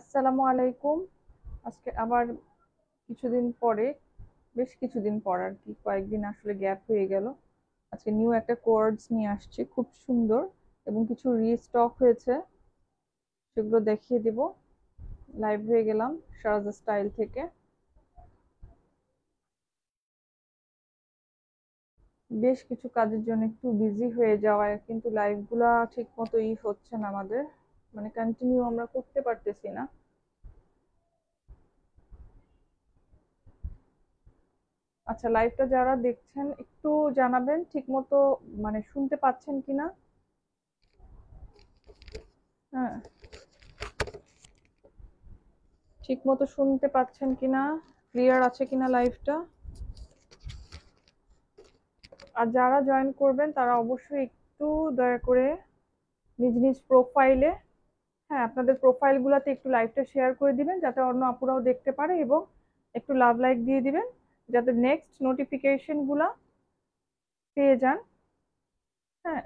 আসসালামু আলাইকুম। আজকে আবার কিছুদিন পরে, বেশ কিছুদিন পর আর কি, কয়েকদিন আসলে গ্যাপ হয়ে গেল। আজকে নিউ একটা কোয়ার্ডস নিয়ে আসছি, খুব সুন্দর এবং কিছু রিস্টক হয়েছে। সেগুলো দেখিয়ে দেব। লাইভ হয়ে গেলাম শারাজা স্টাইল থেকে। বেশ কিছু কাজের জন্য একটু বিজি হয়ে যাওয়ায় কিন্তু লাইভগুলা ঠিক মতো ই হচ্ছে না আমাদের। মানে কন্টিনিউ আমরা করতে পারতেছি না। আচ্ছা লাইভটা যারা দেখছেন, একটু জানাবেন ঠিক মতো মানে শুনতে পাচ্ছেন কিনা? হ্যাঁ। ঠিক মতো শুনতে পাচ্ছেন কিনা? ক্লিয়ার আছে কিনা লাইভটা আর যারা জয়েন করবেন, তারা অবশ্যই একটু দয়া করে নিজ নিজ প্রোফাইলে হ্যাঁ আপনাদের প্রোফাইলগুলোতে একটু লাইভটা শেয়ার করে দিবেন, যাতে অন্য আপুরাও দেখতে পারে এবং একটু লাভ লাইক দিয়ে দিবেন, যাতে নেক্সট নোটিফিকেশনগুলো পেয়ে যান। হ্যাঁ।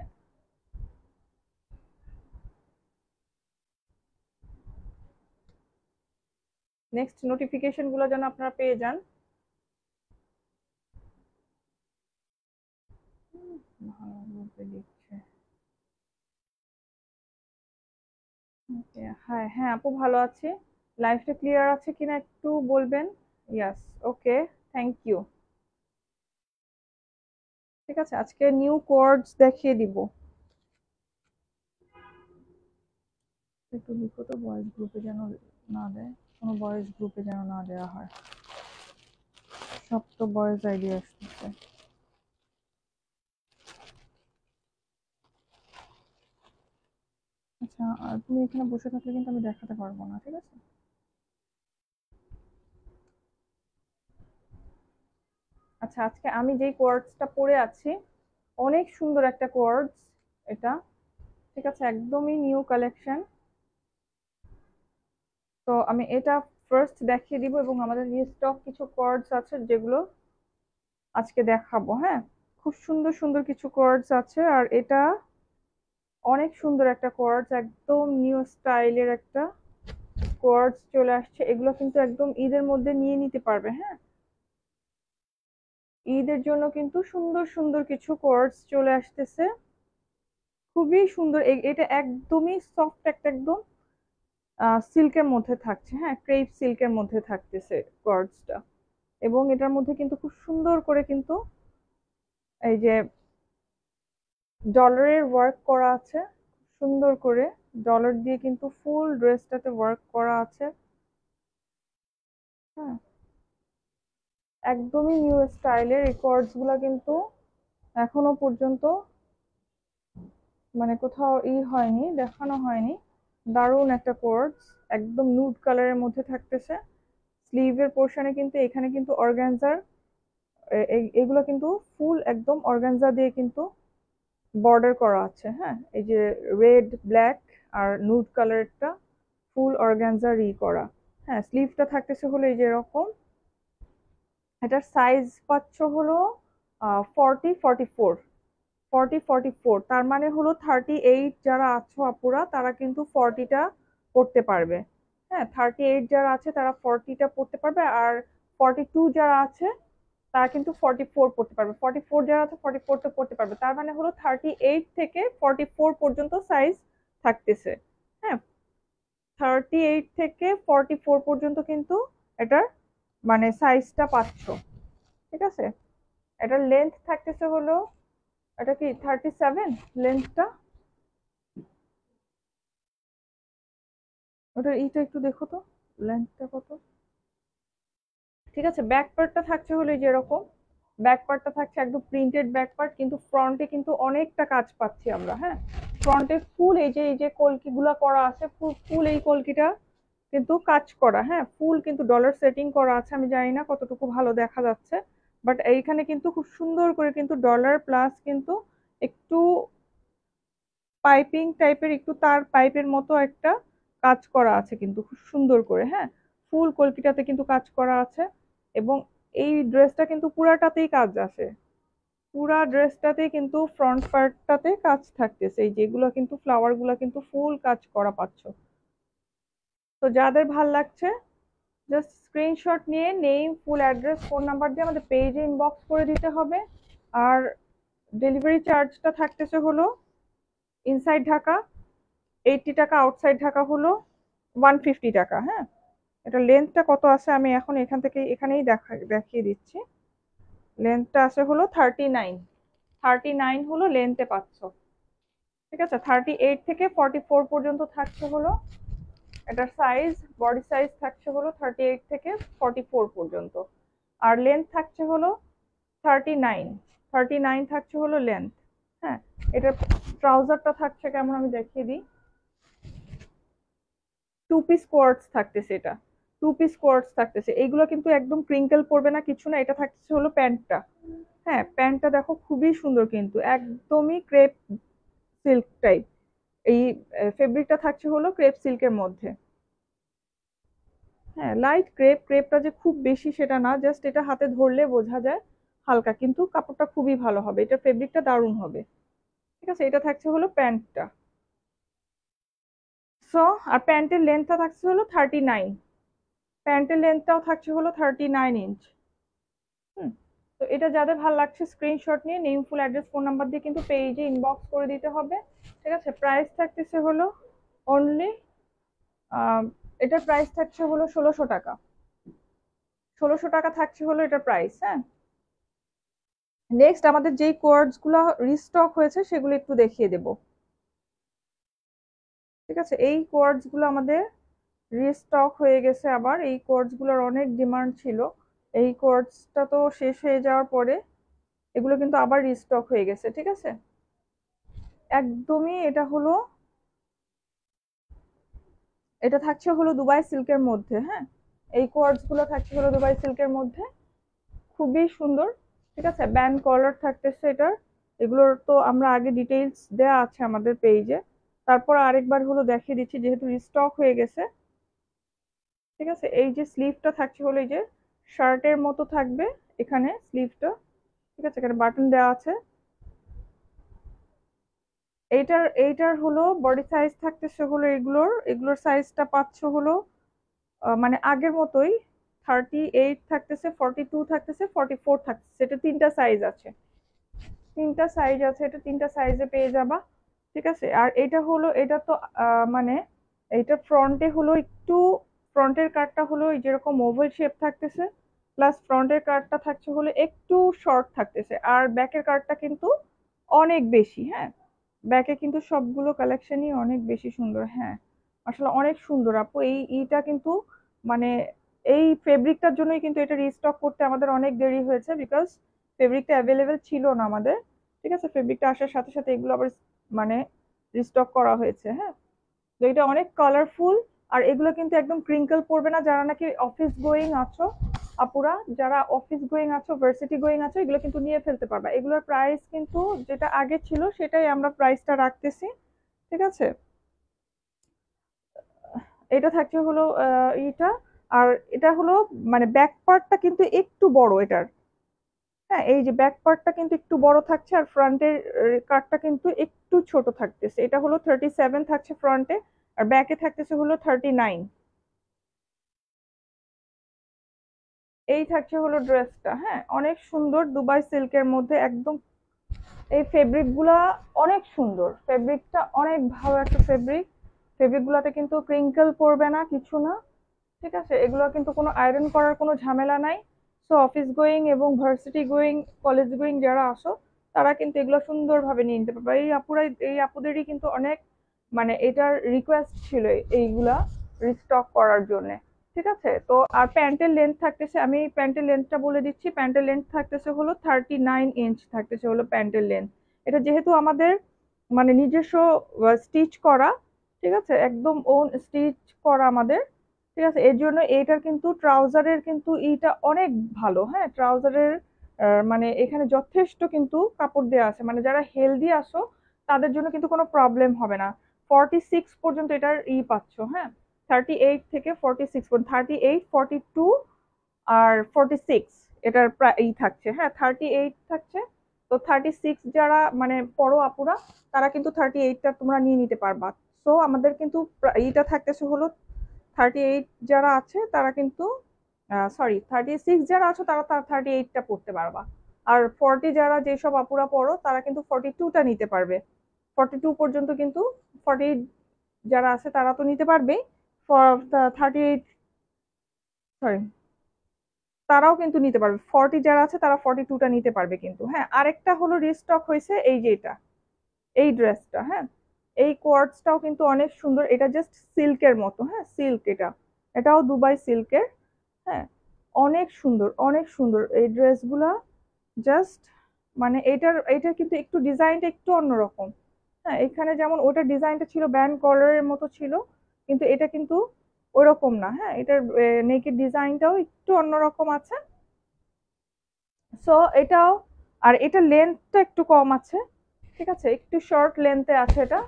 নেক্সট নোটিফিকেশনগুলো যেন আপনারা পেয়ে যান। হ্যাঁ হ্যাঁ আপু ভালো আছি? লাইফটা ক্লিয়ার আছে কিনা একটু বলবেন? ইয়াস ওকে থ্যাংক ইউ ঠিক আছে, আজকে নিউ কোয়ার্ডস দেখিয়ে দিব। একটু লিখো তো বয়েজ গ্রুপে যেন না দেয়। কোনো বয়েজ গ্রুপে যেন না দেওয়া হয়। সব তো বয়েজ আইডিয়া আসতেছে। আচ্ছা আর তুমি এখানে বসে থাকলে কিন্তু আমি দেখাতে পারব না, ঠিক আছে? আচ্ছা আজকে আমি যেই কোয়ার্ডসটা পরে আছি, অনেক সুন্দর একটা কোয়ার্ডস এটা, ঠিক আছে? একদমই নিউ কালেকশন তো আমি এটা ফার্স্ট দেখিয়ে দিব এবং আমাদের স্টক কিছু কোয়ার্ডস আছে যেগুলো আজকে দেখাবো হ্যাঁ? খুব সুন্দর সুন্দর কিছু কোয়ার্ডস আছে, আর এটা অনেক সুন্দর একটা কোয়ার্ডস একদম নিউ স্টাইলের একটা কোয়ার্ডস চলে আসছে। এগুলো কিন্তু একদম ঈদের মধ্যে নিয়ে নিতে পারবে হ্যাঁ? ঈদের জন্য কিন্তু সুন্দর সুন্দর কিছু কোয়ার্ডস চলে আসতেছে। খুবই সুন্দর। এটা একদমই সফট একটা একদম সিল্কের মধ্যে থাকছে হ্যাঁ? ক্রেপ সিল্কের মধ্যে থাকতেছে কোয়ার্ডসটা এবং এটার মধ্যে কিন্তু খুব সুন্দর করে কিন্তু এই যে ডলারের ওয়ার্ক করা আছে, সুন্দর করে। ডলার দিয়ে কিন্তু ফুল ড্রেসটাতে ওয়ার্ক করা আছে। হ্যাঁ একদমই নিউ স্টাইলের এই গুলা কিন্তু এখনও পর্যন্ত মানে কোথাও ই হয়নি, দেখানো হয়নি। দারুণ একটা কোর্স একদম নুড কালারের মধ্যে থাকতেছে। স্লিভের পোর্শনে কিন্তু এখানে কিন্তু অর্গানজার এগুলো কিন্তু ফুল একদম অর্গানজা দিয়ে কিন্তু বর্ডার করা আছে হ্যাঁ? এই যে রেড ব্ল্যাক আর নুড কালারটা ফুল অর্গানজার ই করা হ্যাঁ? স্লিভটা থাকতেছে হলো এই যে এরকম। এটার সাইজ পাচ্ছ হলো forty forty four forty forty four তার মানে হলো থার্টি এইট যারা আছো আপুরা, তারা কিন্তু ফর্টিটা পড়তে পারবে হ্যাঁ? থার্টি এইট যারা আছে তারা ফর্টিটা পড়তে পারবে, আর ফর্টি টু যারা আছে তারা কিন্তু ফর্টি ফোর পড়তে পারবে। ফর্টি ফোর যারা আছে ফর্টি ফোরটা পড়তে পারবে। তার মানে হলো থার্টি এইট থেকে ফর্টি ফোর পর্যন্ত সাইজ থাকতেছে। হ্যাঁ? থার্টি এইট থেকে ফর্টি ফোর পর্যন্ত কিন্তু এটার মানে সাইজটা পাচ্ছ। ঠিক আছে? এটার লেন্থ থাকতেছে হলো, এটা কি থার্টি সেভেন লেন্থটা ওটা এইটা একটু দেখো তো লেন্থটা কত? ঠিক আছে? ব্যাক পার্টটা থাকছে হলো যে এরকম। ব্যাক পার্টটা থাকছে একদম প্রিন্টেড ব্যাক পার্ট কিন্তু ফ্রন্টে কিন্তু অনেকটা কাজ পাচ্ছি আমরা হ্যাঁ? ফ্রন্টে ফুল এই যে এই যে কলকিগুলো করা আছে ফুল ফুল এই কলকিটা কিন্তু কাজ করা হ্যাঁ? ফুল কিন্তু ডলার সেটিং করা আছে, আমি জানি না কতটুকু ভালো দেখা যাচ্ছে। বাট এইখানে কিন্তু খুব সুন্দর করে কিন্তু ডলার প্লাস কিন্তু একটু পাইপিং টাইপের একটু তার পাইপের মতো একটা কাজ করা আছে কিন্তু, খুব সুন্দর করে হ্যাঁ? ফুল কলকিটাতে কিন্তু কাজ করা আছে। এবং এই ড্রেসটা কিন্তু পুরাটাতেই কাজ আছে পুরা ড্রেসটাতে কিন্তু ফ্রন্ট পার্টটাতে কাজ থাকতেছে। এই যেগুলো কিন্তু ফ্লাওয়ারগুলো কিন্তু ফুল কাজ করা পাচ্ছ। তো যাদের ভালো লাগছে জাস্ট স্ক্রিনশট নিয়ে name full address phone number দিয়ে আমাদের পেজে ইনবক্স করে দিতে হবে। আর ডেলিভারি চার্জটা থাকতেছে হলো ইনসাইড ঢাকা এইটটি টাকা আউটসাইড ঢাকা হলো ওয়ান ফিফটি টাকা হ্যাঁ? এটা লেন্থটা কত আছে আমি এখন এখান থেকে, এখানেই দেখা, দেখিয়ে দিচ্ছি। লেন্থটা আছে হলো থার্টি নাইন থার্টি নাইন হলো লেন্থে পাচ্ছ। ঠিক আছে? থার্টি এইট থেকে ফর্টি ফোর পর্যন্ত থাকছে হলো। এটার সাইজ বডি সাইজ থাকছে হলো থার্টি এইট থেকে ফর্টি ফোর পর্যন্ত। আর লেন্থ থাকছে হলো থার্টি নাইন থার্টি নাইন থাকছে হলো লেন্থ হ্যাঁ? এটার ট্রাউজারটা থাকছে কেমন আমি দেখিয়ে দিই। টু পিস কোয়ার্টস থাকতেছে এটা। টু পিস কোয়ার্টস থাকতেছে। এইগুলো কিন্তু একদম ক্রিঙ্কেল পড়বে না, কিছু না, এটা থাকতেছে হলো প্যান্টটা। হ্যাঁ প্যান্টটা দেখো খুবই সুন্দর কিন্তু, একদমই ক্রেপ সিল্ক টাইপ এই ফেব্রিকটা থাকছে হলো ক্রেপ সিল্কের মধ্যে। হ্যাঁ লাইট ক্রেপ ক্রেপটা যে খুব বেশি সেটা না জাস্ট এটা হাতে ধরলে বোঝা যায়, হালকা কিন্তু কাপড়টা খুবই ভালো হবে, এটা ফেব্রিকটা দারুণ হবে। ঠিক আছে, এটা থাকছে হলো প্যান্টটা। সো আর প্যান্টের লেন্থটা থাকছে হলো থার্টি নাইন প্যান্টের লেন্থটাও থাকছে হলো থার্টি নাইন ইঞ্চ হুম, তো এটা যাদের ভালো লাগছে স্ক্রিনশট নিয়ে name full address phone number দিয়ে কিন্তু পেজে ইনবক্স করে দিতে হবে। ঠিক আছে? প্রাইস থাকতেছে হলো অনলি এটার প্রাইস থাকছে হলো ষোলোশো টাকা। ষোলোশো টাকা থাকছে হলো এটার প্রাইস হ্যাঁ? নেক্সট আমাদের যেই কোয়ার্ডসগুলো রিস্টক হয়েছে সেগুলো একটু দেখিয়ে দেব। ঠিক আছে? এই কোয়ার্ডসগুলো আমাদের রিস্টক হয়ে গেছে আবার। এই কোয়ার্ডসগুলোর অনেক ডিমান্ড ছিল। এই কোর্সটা তো শেষ হয়ে যাওয়ার পরে এগুলো কিন্তু আবার রিস্টক হয়ে গেছে, ঠিক আছে? একদমই এটা হলো, এটা থাকছে হলো দুবাই সিল্কের মধ্যে হ্যাঁ? এই কোয়ার্ডসগুলো থাকছে হলো দুবাই সিল্কের মধ্যে। খুবই সুন্দর, ঠিক আছে? ব্যান্ড কলার থাকতেছে এটার। এগুলোর তো আমরা আগে ডিটেইলস দেওয়া আছে আমাদের পেজে তারপর আরেকবার হলো দেখিয়ে দিচ্ছি, যেহেতু রিস্টক হয়ে গেছে ঠিক আছে? এই যে স্লিভটা থাকছে হলো এই যে শার্টের মতো থাকবে এখানে স্লিভটা ঠিক আছে? এখানে বাটন দেওয়া আছে। এইটার এইটার হলো বডি সাইজ থাকতেছে হলো এগুলোর এগুলোর সাইজটা পাচ্ছ হলো মানে আগের মতোই থার্টি এইট থাকতেছে ফর্টি টু থাকতেছে ফর্টি ফোর থাকতেছে। এটা তিনটা সাইজ আছে। তিনটা সাইজ আছে, এটা তিনটা সাইজে পেয়ে যাবা, ঠিক আছে? আর এটা হলো, এটা তো মানে এইটা ফ্রন্টে হলো একটু ফ্রন্টের কাটটা হলো যেরকম ওভাল শেপ থাকতেছে প্লাস ফ্রন্টের কাটটা থাকছে হলো একটু শর্ট থাকতেছে, আর ব্যাকের কাটটা কিন্তু অনেক বেশি হ্যাঁ? ব্যাকে কিন্তু সবগুলো কালেকশনই অনেক বেশি সুন্দর হ্যাঁ? আসলে অনেক সুন্দর আপু, এই ইটা কিন্তু মানে এই ফেব্রিকটার জন্যই কিন্তু এটা রিস্টক করতে আমাদের অনেক দেরি হয়েছে বিকজ ফেব্রিকটা অ্যাভেলেবেল ছিল না আমাদের, ঠিক আছে? ফেব্রিকটা আসার সাথে সাথে এগুলো আবার মানে রিস্টক করা হয়েছে হ্যাঁ? তো এটা অনেক কালারফুল আর এগুলো কিন্তু একদম ক্রিঙ্কল পড়বে না। যারা নাকি অফিস গোয়িং আছো, আপুরা, যারা অফিস গোয়িং আছো ভার্সিটি গোয়িং আছো, এগুলো কিন্তু নিয়ে ফেলতে পারবা। এগুলোর প্রাইস কিন্তু যেটা আগে ছিল, সেটাই আমরা প্রাইসটা রাখতেছি। ঠিক আছে? এটা থাকছে হলো এইটা আর এটা হলো মানে ব্যাক পার্টটা কিন্তু একটু বড় এটার। হ্যাঁ এই যে ব্যাক পার্টটা কিন্তু একটু বড় থাকছে আর ফ্রন্টের কাটটা কিন্তু একটু ছোট থাকতেছে। এটা হলো থার্টি সেভেন থাকছে ফ্রন্টে আর ব্যাকে থাকতেছে হলো থার্টি নাইন এই থাকছে হলো ড্রেসটা হ্যাঁ? অনেক সুন্দর দুবাই সিল্কের মধ্যে একদম এই ফেব্রিকগুলা অনেক সুন্দর। ফেব্রিকটা অনেক ভালো একটা ফেব্রিক ফেব্রিকগুলোতে কিন্তু ক্রিঙ্কেল পড়বে না, কিছু না, ঠিক আছে? এগুলো কিন্তু কোনো আয়রন করার কোনো ঝামেলা নাই। সো অফিস গোয়িং এবং ভার্সিটি গোয়িং কলেজ গোয়িং যারা আসো, তারা কিন্তু এগুলো সুন্দরভাবে নিয়ে নিতে পারবে। এই আপুরা এই আপুদেরই কিন্তু অনেক মানে এটার রিকোয়েস্ট ছিল এইগুলা রিস্টক করার জন্যে, ঠিক আছে? তো আর প্যান্টের লেন্থ থাকতেছে, আমি প্যান্টের লেন্থটা বলে দিচ্ছি প্যান্টের লেন্থ থাকতেছে হলো থার্টি নাইন ইঞ্চ থাকতেছে হলো প্যান্টের লেন্থ এটা যেহেতু আমাদের মানে নিজস্ব স্টিচ করা, ঠিক আছে? একদম ওন স্টিচ করা আমাদের, ঠিক আছে? এর জন্য এইটার কিন্তু ট্রাউজারের কিন্তু এইটা অনেক ভালো হ্যাঁ? ট্রাউজারের মানে এখানে যথেষ্ট কিন্তু কাপড় দেওয়া আছে। মানে যারা হেলদি আসো, তাদের জন্য কিন্তু কোনো প্রবলেম হবে না। ফর্টি সিক্স পর্যন্ত এটার ই পাচ্ছ হ্যাঁ? থার্টি এইট থেকে forty six thirty eight forty two আর ফর্টি সিক্স এটার প্রায় ই থাকছে হ্যাঁ? থার্টি এইট থাকছে। তো থার্টি সিক্স যারা মানে পড়ো আপুরা, তারা কিন্তু থার্টি এইটটা তোমরা নিয়ে নিতে পারবা। সো আমাদের কিন্তু এইটা থাকতেছে হলো থার্টি এইট যারা আছে, তারা কিন্তু সরি থার্টি সিক্স যারা আছো, তারা থার্টি এইটটা পড়তে পারবা। আর ফর্টি যারা যেসব আপুরা পড়ো, তারা কিন্তু ফর্টি টুটা নিতে পারবে। ফর্টি টু পর্যন্ত কিন্তু ফর্টি যারা আছে তারা তো নিতে পারবেই থার্টি এইট সরি তারাও কিন্তু নিতে পারবে। ফর্টি যারা আছে তারা ফর্টি টুটা নিতে পারবে কিন্তু। হ্যাঁ আরেকটা হলো রিস্টক হয়েছে এই যে এটা, এই ড্রেসটা হ্যাঁ? এই কোয়ার্টসটাও কিন্তু অনেক সুন্দর। এটা জাস্ট সিল্কের মতো হ্যাঁ? সিল্ক এটা। এটাও দুবাই সিল্কের হ্যাঁ? অনেক সুন্দর অনেক সুন্দর। এই ড্রেসগুলা জাস্ট মানে এটার এটা কিন্তু একটু ডিজাইনটা একটু অন্যরকম। হ্যাঁ এখানে যেমন ওটার ডিজাইনটা ছিল ব্যান্ড কলারের মতো ছিল, কিন্তু এটা কিন্তু ওইরকম না। হ্যাঁ এটার নেকের ডিজাইনটাও একটু অন্যরকম আছে। সো এটাও, আর এটা লেন্থটা একটু কম আছে, ঠিক আছে? একটু শর্ট লেন্থে আছে এটা।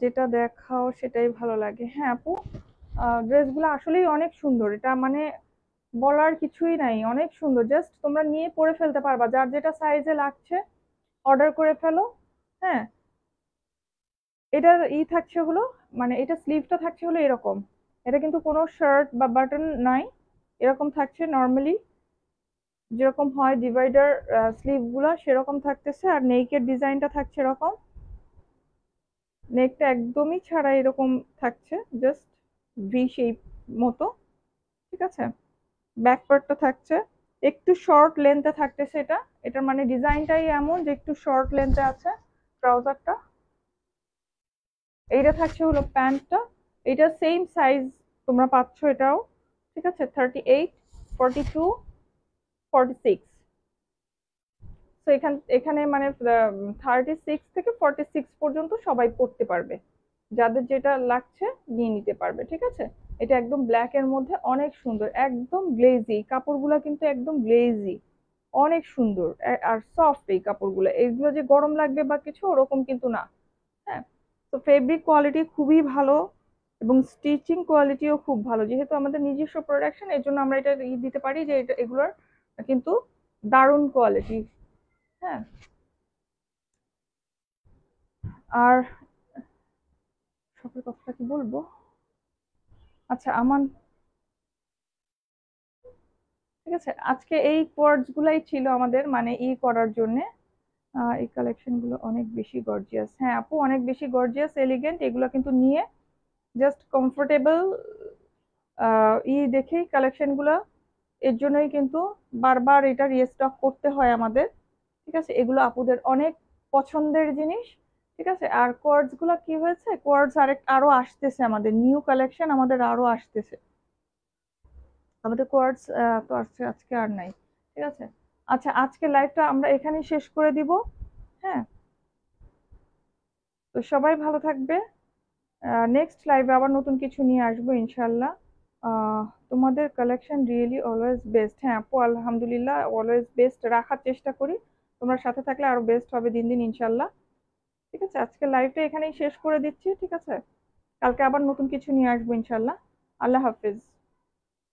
যেটা দেখাও সেটাই ভালো লাগে। হ্যাঁ আপু ড্রেসগুলো আসলেই অনেক সুন্দর। এটা মানে বলার কিছুই নাই, অনেক সুন্দর। জাস্ট তোমরা নিয়ে পরে ফেলতে পারবা, যার যেটা সাইজে লাগছে অর্ডার করে ফেলো হ্যাঁ। এটার ই থাকছে হলো মানে এটা স্লিভটা থাকছে হলো এরকম। এটা কিন্তু কোনো শার্ট বা বাটন নাই, এরকম থাকছে নর্মালি যেরকম হয় ডিভাইডার স্লিভগুলো সেরকম থাকতেছে। আর নেকের ডিজাইনটা থাকছে এরকম। নেকটা একদমই ছাড়া এরকম থাকছে জাস্ট ভি শেপ মতো, ঠিক আছে? ব্যাক পার্টটা থাকছে। একটু শর্ট লেন্থে থাকতেছে এটা এটার মানে ডিজাইনটাই এমন যে একটু শর্ট লেন্থে আছে ট্রাউজারটা এইটা থাকছে হলো প্যান্টটা এটা সেম সাইজ তোমরা পাচ্ছ এটাও। ঠিক আছে? Thirty eight forty two forty six তো এখান এখানে মানে থার্টি সিক্স থেকে ফর্টি সিক্স পর্যন্ত সবাই পড়তে পারবে। যাদের যেটা লাগছে নিয়ে নিতে পারবে। ঠিক আছে? এটা একদম ব্ল্যাক এর মধ্যে অনেক সুন্দর, একদম গ্লেজি কাপড়গুলো কিন্তু একদম গ্লেজি অনেক সুন্দর আর সফট এই কাপড়গুলো এইগুলো যে গরম লাগবে বা কিছু ওরকম কিন্তু না হ্যাঁ? তো ফেব্রিক কোয়ালিটি খুবই ভালো এবং স্টিচিং কোয়ালিটিও খুব ভালো, যেহেতু আমাদের নিজস্ব প্রোডাকশন এর জন্য আমরা এটা ই দিতে পারি যে এটা, এগুলোর কিন্তু দারুণ কোয়ালিটি হ্যাঁ? আর সবের কথাটা কি বলব? আচ্ছা আমার ঠিক আছে, আজকে এই কোয়ার্ডস গুলাই ছিল আমাদের মানে ই করার জন্য। এই কালেকশনগুলো অনেক বেশি গর্জিয়াস হ্যাঁ আপু, অনেক বেশি গর্জিয়াস এলিগেন্ট এগুলো কিন্তু নিয়ে জাস্ট কমফোর্টেবল ই দেখেই কালেকশনগুলো। এর জন্যই কিন্তু বারবার এটা রিস্টক করতে হয় আমাদের। ঠিক আছে, এগুলো আপুদের অনেক পছন্দের জিনিস। ঠিক আছে? আর কোয়ার্ডসগুলো কি হয়েছে? কোয়ার্ডস আরেক, আরও আসতেছে আমাদের। নিউ কালেকশন আমাদের আরও আসতেছে। আমাদের কোয়ার্ডস তো আসছে আজকে আর নাই। ঠিক আছে? আচ্ছা আজকে লাইভটা আমরা এখানেই শেষ করে দিব। হ্যাঁ? তো সবাই ভালো থাকবে। নেক্সট লাইভে আবার নতুন কিছু নিয়ে আসব ইনশাল্লাহ তোমাদের কালেকশন রিয়েলি অলওয়েজ বেস্ট হ্যাঁ আপু, আলহামদুলিল্লাহ অলওয়েজ বেস্ট রাখার চেষ্টা করি। তোমরা সাথে থাকলে আরও বেস্ট হবে দিন দিন ইনশাল্লাহ ঠিক আছে? আজকে লাইভটা এখানেই শেষ করে দিচ্ছি, ঠিক আছে? কালকে আবার নতুন কিছু নিয়ে আসব ইনশাল্লাহ আল্লাহ হাফিজ।